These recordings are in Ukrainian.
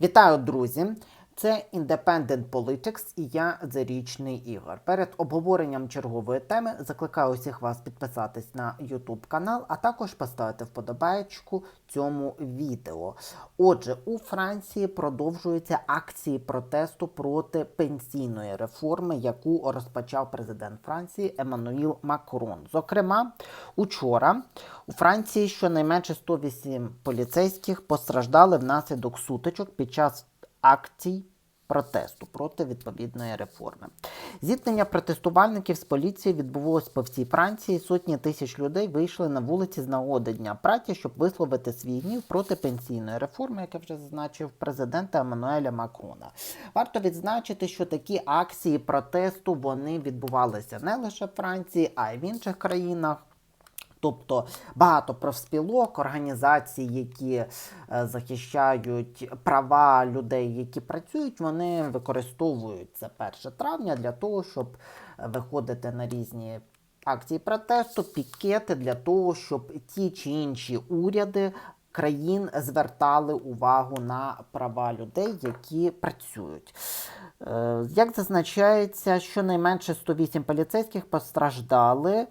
Вітаю, друзі! Це Independent Politics і я Зарічний Ігор. Перед обговоренням чергової теми закликаю усіх вас підписатись на YouTube канал, а також поставити вподобаєчку цьому відео. Отже, у Франції продовжуються акції протесту проти пенсійної реформи, яку розпочав президент Франції Еммануїл Макрон. Зокрема, учора у Франції щонайменше 108 поліцейських постраждали внаслідок сутичок під час акцій протесту проти відповідної реформи. Зіткнення протестувальників з поліцією відбувалось по всій Франції. Сотні тисяч людей вийшли на вулиці з нагоди Дня праці, щоб висловити свій гнів проти пенсійної реформи, яке вже зазначив президента Еммануеля Макрона. Варто відзначити, що такі акції протесту вони відбувалися не лише в Франції, а й в інших країнах. Тобто багато профспілок, організацій, які е, захищають права людей, які працюють, вони використовують це 1 травня для того, щоб е, виходити на різні акції протесту, пікети для того, щоб ті чи інші уряди. Країн звертали увагу на права людей, які працюють. Е, Як зазначається, щонайменше 108 поліцейських постраждали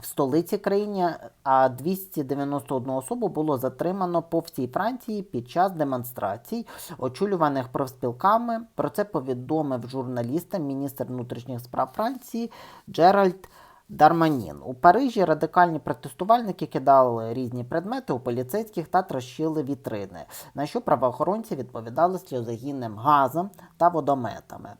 в столиці країни, а 291 особу було затримано по всій Франції під час демонстрацій, очолюваних профспілками. Про це повідомив журналістам міністр внутрішніх справ Франції Джеральд. Дарманін у Парижі радикальні протестувальники кидали різні предмети у поліцейських та трощили вітрини, на що правоохоронці відповідали сльозогінним газом та водометами.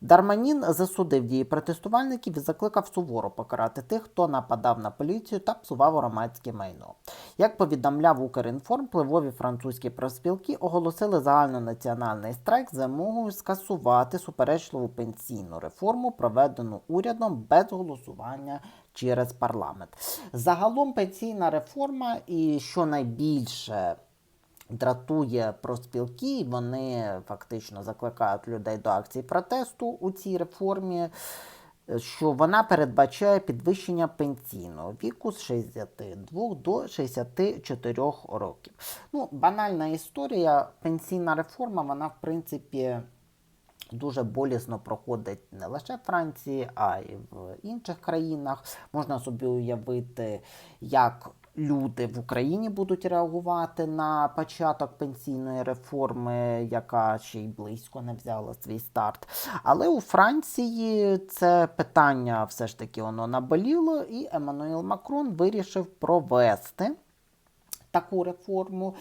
Дарманін засудив дії протестувальників і закликав суворо покарати тих, хто нападав на поліцію та псував громадське майно. Як повідомляв Укрінформ, впливові французькі профспілки оголосили загальнонаціональний страйк з вимогою скасувати суперечливу пенсійну реформу, проведену урядом без голосування через парламент. Загалом пенсійна реформа і що найбільше дратує профспілки, вони фактично закликають людей до акцій протесту у цій реформі. Що вона передбачає підвищення пенсійного віку з 62 до 64 років. Ну, банальна історія. Пенсійна реформа, вона, в принципі, дуже болісно проходить не лише в Франції, а й в інших країнах. Можна собі уявити, як люди в Україні будуть реагувати на початок пенсійної реформи, яка ще й близько не взяла свій старт. Але у Франції це питання все ж таки воно наболіло, і Еммануїл Макрон вирішив провести. Таку реформу,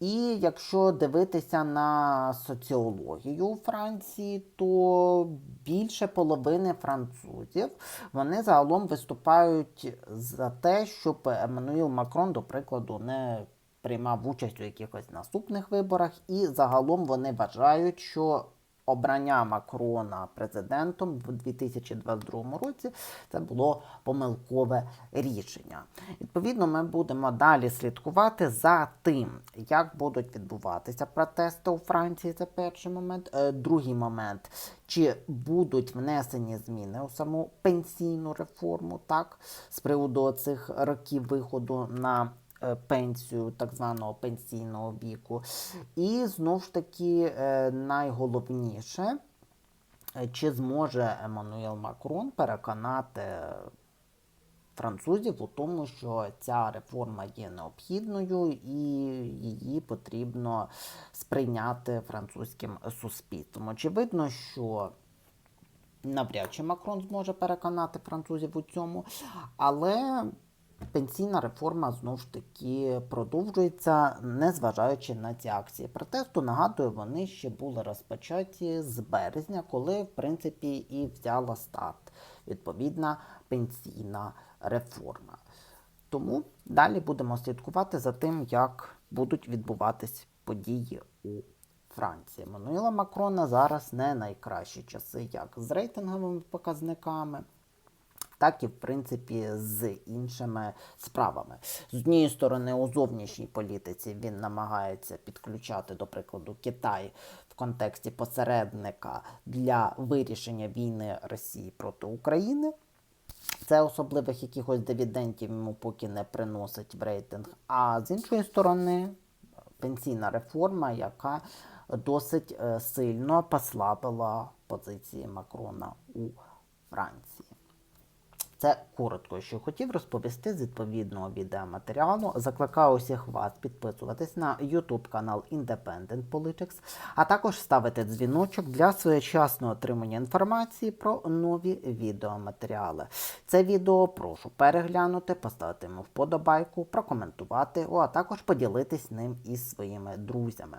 і якщо дивитися на соціологію у Франції, то більше половини французів вони загалом виступають за те, щоб Еммануїл Макрон, до прикладу, не приймав участь у якихось наступних виборах, і загалом вони вважають, що обрання Макрона президентом в 2022 році це було помилкове рішення. Відповідно, ми будемо далі слідкувати за тим, як будуть відбуватися протести у Франції. Це перший момент. Е, Другий момент, чи будуть внесені зміни у саму пенсійну реформу, так, з приводу цих років виходу на пенсію так званого пенсійного віку. І знову ж таки е, найголовніше, е, чи зможе Еммануел Макрон переконати французів у тому, що ця реформа є необхідною і її потрібно сприйняти французьким суспільством. Очевидно, що навряд чи Макрон зможе переконати французів у цьому, але пенсійна реформа знову ж таки продовжується, незважаючи на ці акції протесту. Нагадую, вони ще були розпочаті з березня, коли в принципі і взяла старт відповідна пенсійна реформа. Тому далі будемо слідкувати за тим, як будуть відбуватись події у Франції. Мануїла Макрона зараз не найкращі часи, як з рейтинговими показниками. Так і, в принципі, з іншими справами. З однієї сторони, у зовнішній політиці він намагається підключати, до прикладу, Китай в контексті посередника для вирішення війни Росії проти України. Це особливих якихось дивідендів йому поки не приносить в рейтинг. А з іншої сторони, пенсійна реформа, яка досить е, сильно послабила позиції Макрона у Франції. Це коротко, що хотів розповісти з відповідного відеоматеріалу. Закликаю усіх вас підписуватись на YouTube канал Independent Politics, а також ставити дзвіночок для своєчасного отримання інформації про нові відеоматеріали. Це відео прошу переглянути, поставити йому вподобайку, прокоментувати, а також поділитись ним із своїми друзями.